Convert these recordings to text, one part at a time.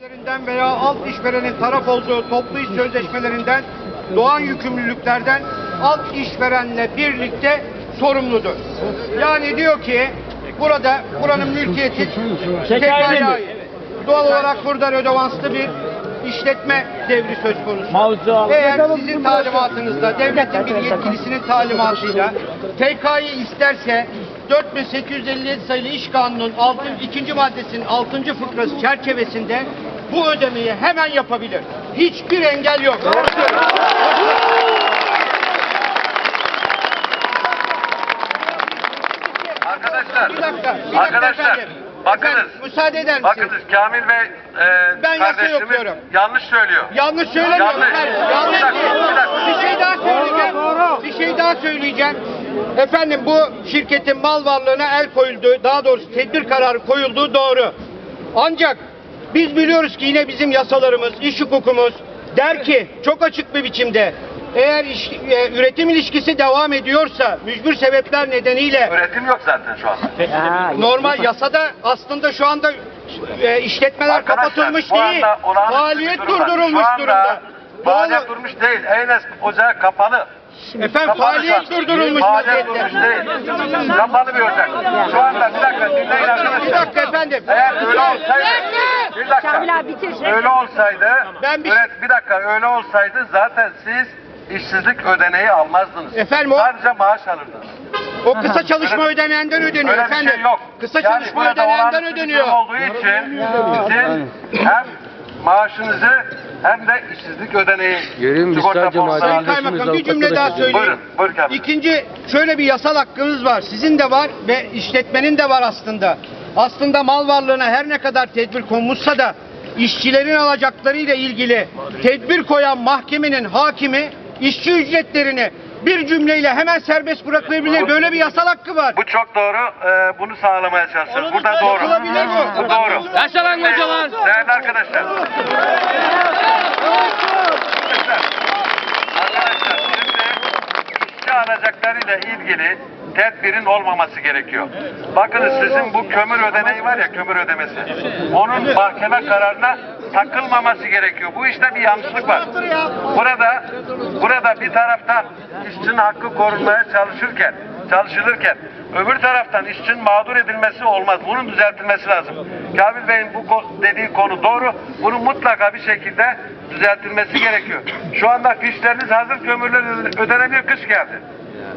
Sözleşmelerinden veya alt işverenin taraf olduğu toplu iş sözleşmelerinden doğan yükümlülüklerden alt işverenle birlikte sorumludur. Yani diyor ki burada buranın mülkiyeti ait. Doğal olarak burada rödevanslı bir işletme devri söz konusu. Eğer sizin talimatınızda, devletin bir yetkilisinin talimatıyla TK'yı isterse 4857 sayılı İş Kanunu'nun 6. ikinci maddesinin 6. fıkrası çerçevesinde bu ödemeyi hemen yapabilir. Hiçbir engel yok. Arkadaşlar, Bir dakika, bir dakika arkadaşlar, efendim. bakınız, Efendim, müsaade eder misiniz? bakınız Kamil Bey e, Ben yasa kardeşimiz yapıyorum. yanlış söylüyor. Yanlış söylemiyorum Yanlış. Bir Yanlış dakika, değil. bir dakika. Bir şey daha söyleyeceğim. Bir şey daha söyleyeceğim. Efendim bu şirketin mal varlığına el koyulduğu, daha doğrusu tedbir kararı koyulduğu doğru. Ancak biz biliyoruz ki yine bizim yasalarımız, iş hukukumuz der ki çok açık bir biçimde eğer iş- e, üretim ilişkisi devam ediyorsa mücbir sebepler nedeniyle Üretim yok zaten şu anda. normal yasada aslında şu anda e, işletmeler Arkadaşlar, kapatılmış bu değil. anda olağanüstü bir Faaliyet durum var. durdurulmuş Şu anda durumda. Faaliyet durmuş değil. Eynes ocağı kapalı. Efendim faaliyet durdurulmuş Faaliyet vaziyette. Kapalı bir ocak. Şu anda bir dakika dinleyin arkadaşlar. Bir dakika efendim. Eğer öyle olsaydı, bir dakika, Şamil abi bitir. öyle olsaydı, Ben bir- üret, bir dakika öyle olsaydı zaten siz işsizlik ödeneği almazdınız. Efendim o- Sadece maaş alırdınız. O kısa çalışma ödeneyenden ödeniyor Öyle efendim. bir şey yok. Kısa Yani çalışma burada bir ödeniyor. olduğu için siz hem maaşınızı hem de işsizlik ödeneği musun? sigorta Sadece borçları- Sayın Kaymakam bir cümle da daha söyleyeyim. Buyurun, buyurun Kamil. İkinci şöyle bir yasal hakkınız var. Sizin de var ve işletmenin de var aslında. Aslında mal varlığına her ne kadar tedbir konmuşsa da işçilerin alacaklarıyla ilgili tedbir koyan mahkemenin hakimi işçi ücretlerini bir cümleyle hemen serbest bırakılabilir. Böyle bir yasal hakkı var. Bu çok doğru. Ee, bunu sağlamaya çalışıyoruz. Bu da doğru. Yapılabilir bu. Bu doğru. Yaşa lan kocaman. Değerli arkadaşlar. Arkadaşlar şimdi işçi alacaklarıyla ilgili tedbirin olmaması gerekiyor. Bakınız sizin bu kömür ödeneği var ya kömür ödemesi. Onun mahkeme kararına takılmaması gerekiyor. Bu işte bir yanlışlık var. Burada burada bir taraftan işçinin hakkı korunmaya çalışırken çalışılırken öbür taraftan işçinin mağdur edilmesi olmaz. Bunun düzeltilmesi lazım. Kamil Bey'in bu dediği konu doğru. Bunun mutlaka bir şekilde düzeltilmesi gerekiyor. Şu anda fişleriniz hazır kömürler öde- ödenemiyor kış geldi.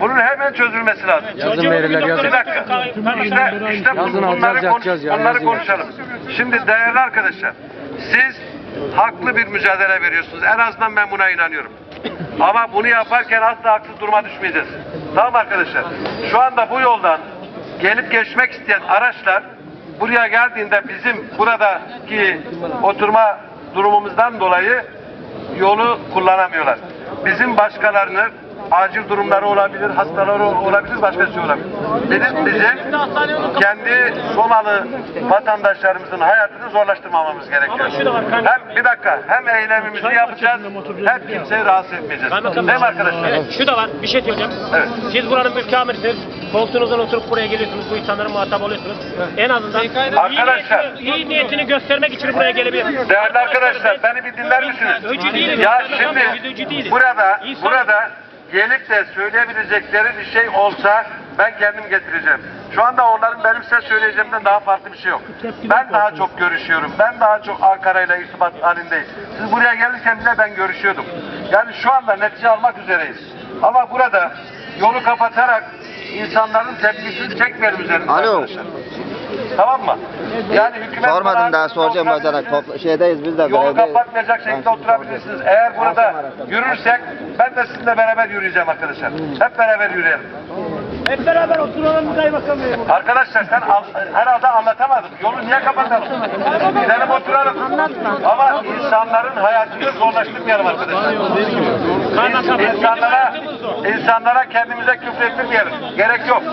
Bunun hemen çözülmesi lazım. Yazın veriler yazın. Bir dakika. İşte, işte Yazın bunları, alacağız, konuş- ya, bunları konuşalım. Şimdi değerli arkadaşlar, siz haklı bir mücadele veriyorsunuz. En azından ben buna inanıyorum. Ama bunu yaparken asla haksız duruma düşmeyeceğiz. Tamam arkadaşlar. Şu anda bu yoldan gelip geçmek isteyen araçlar buraya geldiğinde bizim buradaki oturma durumumuzdan dolayı yolu kullanamıyorlar. Bizim başkalarını acil durumları olabilir, hastaları olabilir, başka şey olabilir. Bizim, bizim kendi Somalı vatandaşlarımızın hayatını zorlaştırmamamız gerekiyor. Hem bir dakika, hem eylemimizi yapacağız, hem kimseyi rahatsız etmeyeceğiz. Değil mi arkadaşlar? Evet, şu da var. Bir şey söyleyeceğim. Evet. Siz buranın mülk amirisiniz. Koltuğunuzdan oturup buraya geliyorsunuz. Bu insanların muhatap oluyorsunuz. En azından iyi Arkadaşlar. niyetini, iyi niyetini göstermek için buraya gelebilirsiniz. Değerli arkadaşlar, beni bir dinler misiniz? Öcü değiliz. Ya şimdi burada, İnsan- burada gelip de söyleyebilecekleri bir şey olsa ben kendim getireceğim. Şu anda onların benim size söyleyeceğimden daha farklı bir şey yok. Ben daha çok görüşüyorum. Ben daha çok Ankara ile irtibat halindeyim. Siz buraya gelirken bile ben görüşüyordum. Yani şu anda netice almak üzereyiz. Ama burada yolu kapatarak insanların tepkisini çekmeyelim üzerimize Alo. arkadaşlar. Tamam mı? Yani hükümet Sormadım daha soracağım bacanak. Topla- şeydeyiz biz de. Yolu belediye- kapatmayacak şekilde oturabilirsiniz. Eğer burada yürürsek ben de sizinle beraber yürüyeceğim arkadaşlar. Hep beraber yürüyelim. Hep beraber oturalım kaymakam bey. Arkadaşlar sen al, herhalde anlatamadın. Yolu niye kapatalım? Gidelim oturalım. Ama insanların hayatını zorlaştırmayalım arkadaşlar. Bey. İnsanlara, insanlara kendimize küfür ettirmeyelim. Gerek yok.